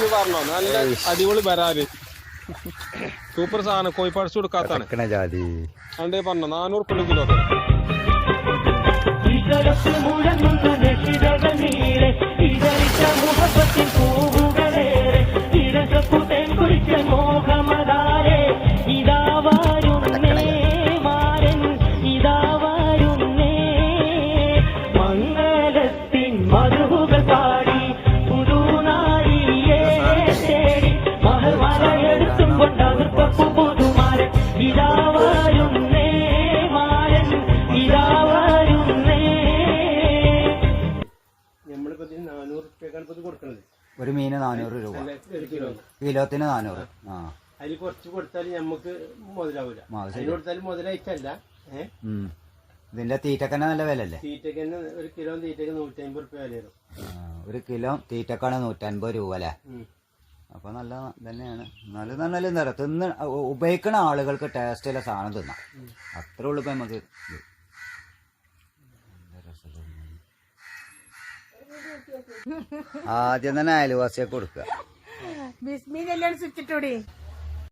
ഒന്ന് പറഞ്ഞോ? നല്ല അടിപൊളി വരാൽ. സൂപ്പർ സാധനം കോഴിപ്പാടിച്ചു കൊടുക്കാത്താണ് അണ്ടേ പറഞ്ഞോ? നാനൂറ് ഉറുപ്പിക കിലോ രക്ഷിതകൾ ഒരു മീന് നാനൂറ് രൂപ. കിലോത്തിന് നാനൂറ്. ആ. അതിൽ കുറച്ച് കൊടുത്താൽ നമുക്ക് മുതലാവൂല. മുതലായിട്ടല്ല. ഇതിന്റെ തീറ്റക്കന്നെ നല്ല വില അല്ലേ തീറ്റക്കന്നെ ഒരു കിലോ തീറ്റക്ക് നൂറ്റി അമ്പത് റുപ്യ വില വരും ഒരു കിലോ തീറ്റക്കാണ് നൂറ്റമ്പത് രൂപ അല്ലേ? ഉം. അപ്പൊ നല്ല തന്നെയാണ് നല്ല നല്ല എന്താ തിന്ന് ഉപയോഗിക്കുന്ന ആളുകൾക്ക് ടേസ്റ്റുള്ള സാധനം തിന്നാം അത്രേ ഉള്ളൂ ഇപ്പൊ നമുക്ക്. ആദ്യം തന്നെ അയൽവാസിയൊക്കെ കൊടുക്കുക ബിസ്മിനെല്ലാം സ്വിച്ചിട്ടോടി